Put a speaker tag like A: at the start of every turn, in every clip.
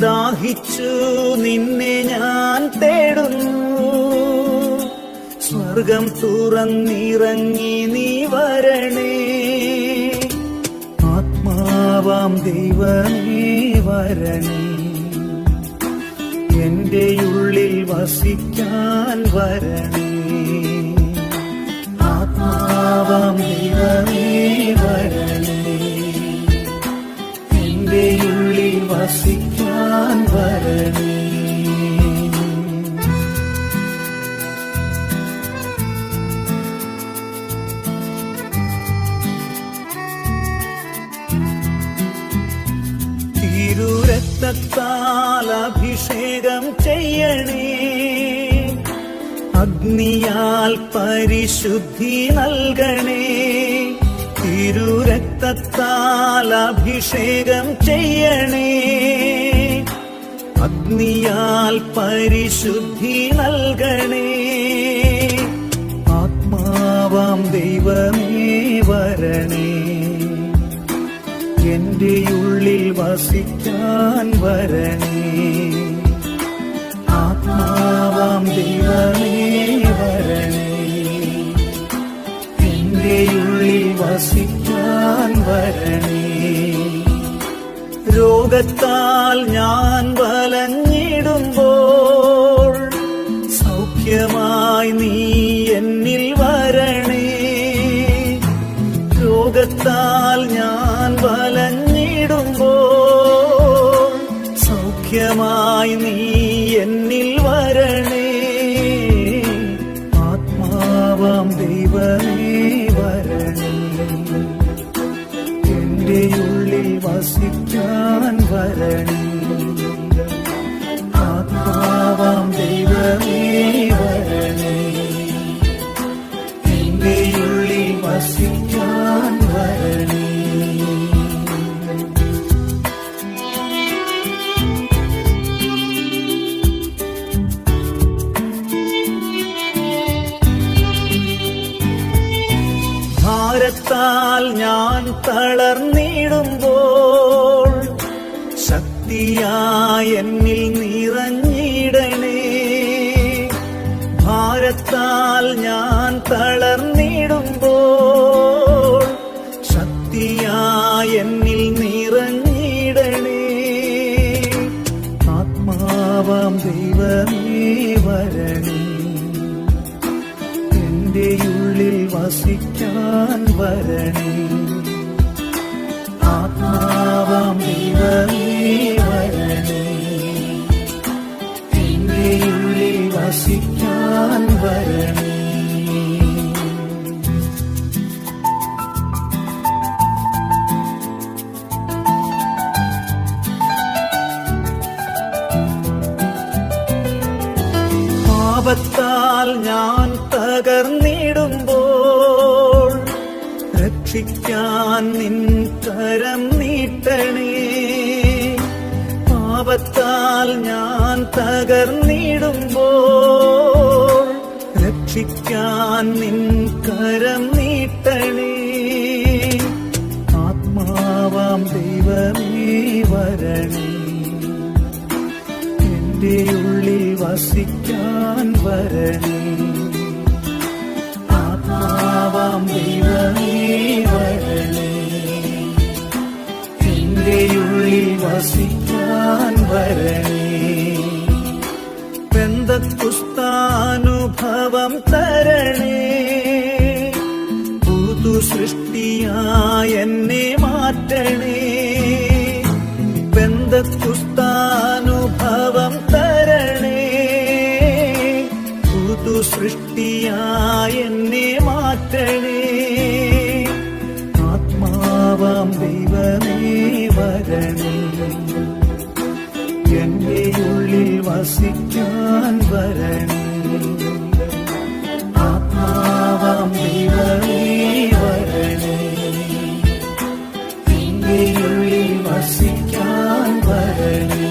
A: ദാഹിച്ചു നിന്നെ ഞാൻ തേടുന്നു. സ്വർഗം തുറന്നിറങ്ങി നീ വരണേ. ആത്മാവാം ദൈവമേ വരണേ. എന്റെ ഉള്ളിൽ വസിക്കാൻ വരണേ. ആത്മാവാം ദൈവമേ വരണേ. എന്റെ ഉള്ളിൽ വസിക്കാൻ വരണേ അഭിഷേകം ചെയ്യണേ. അഗ്നിയാൽ പരിശുദ്ധി നൽകണേ. തിരുരക്തത്താൽ അഭിഷേകം ചെയ്യണേ. അഗ്നിയാൽ പരിശുദ്ധി നൽകണേ. ആത്മാവാം ദൈവമേ വരണേ. എന്റെ ഉള്ളിൽ വസിക്കാൻ വരണേ. ആത്മാവാം ദൈവമേ വരണേ. എന്റെ ഉള്ളിൽ വസിക്കാൻ വരണേ. രോഗത്താൽ ഞാൻ വലഞ്ഞിടുമ്പോൾ സൗഖ്യമായി നീ എന്നിൽ വരണേ. രോഗത്താൽ ഞാൻ വലഞ്ഞിടുമ്പോൾ സൗഖ്യമായി നീ വരണേ ആത്മാവാം ദൈവമേ വരണേ. എന്റെ ഉള്ളിൽ വസിക്കാൻ വരണി. ഭാരത്താൽ ഞാൻ തളർന്നിടുമ്പോൾ ശക്തിയായി എന്നിൽ നിറഞ്ഞിടണേ. ഭാരത്താൽ ഞാൻ തളർന്നിടുമ്പോൾ ശക്തിയായെന്നിൽ നിറഞ്ഞിടണേ. ആത്മാവാം ദൈവമേ വരണേ. എന്റെ ഉള്ളിൽ വസിക്കാൻ വരണേ. ആത്മാവാം പാപത്താൽ ഞാൻ തകർന്നിടുമ്പോൾ രക്ഷിക്കാൻ നിൻ കരം നീട്ടണേ. പാപത്താൽ ഞാൻ തകർന്നിടുമ്പോൾ രക്ഷിക്കാൻ നിൻ കരം നീട്ടണേ. ആത്മാവാം ദൈവമേ വരണേ. എന്റെ ഉള്ളിൽ വസിക്കാൻ വരണേ. ആത്മാവാം ദൈവമേ വരണേ. എന്റെ ഉള്ളിൽ വസിക്കാൻ വരണേ. ബന്ധക്കുസ്താനുഭവം തരണേ. പുതു സൃഷ്ടിയായ എന്നെ മാറ്റണേ. ഉള്ളിൽ വസിക്കാൻ വരണേ. ആത്മാവാം ദൈവമേ വരണേ. എന്റെ ഉള്ളിൽ വസിക്കാൻ വരണേ.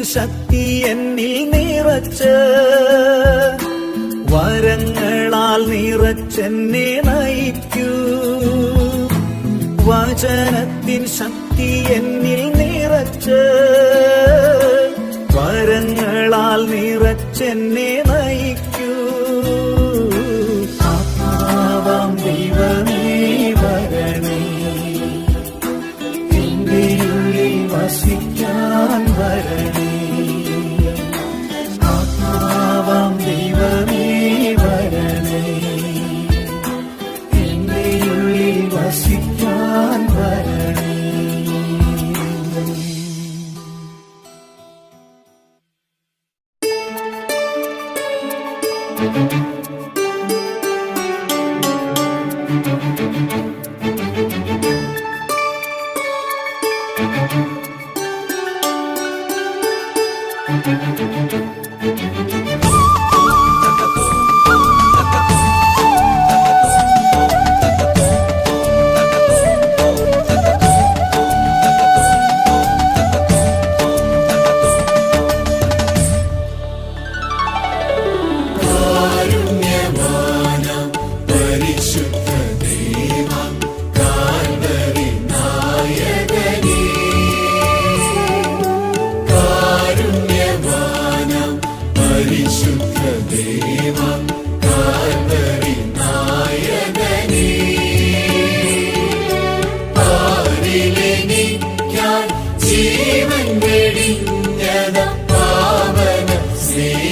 A: ശക്തി എന്നിൽ നിറച്ച് വരങ്ങളാൽ നിറച്ചെന്നെ നയിക്കൂ. വചനത്തിൻ ശക്തി എന്നിൽ നിറച്ച് വരങ്ങളാൽ നിറച്ചെന്നെ Thank you.
B: Jeevan വെടിഞ്ഞത Pavana സ്നേഹിതനേ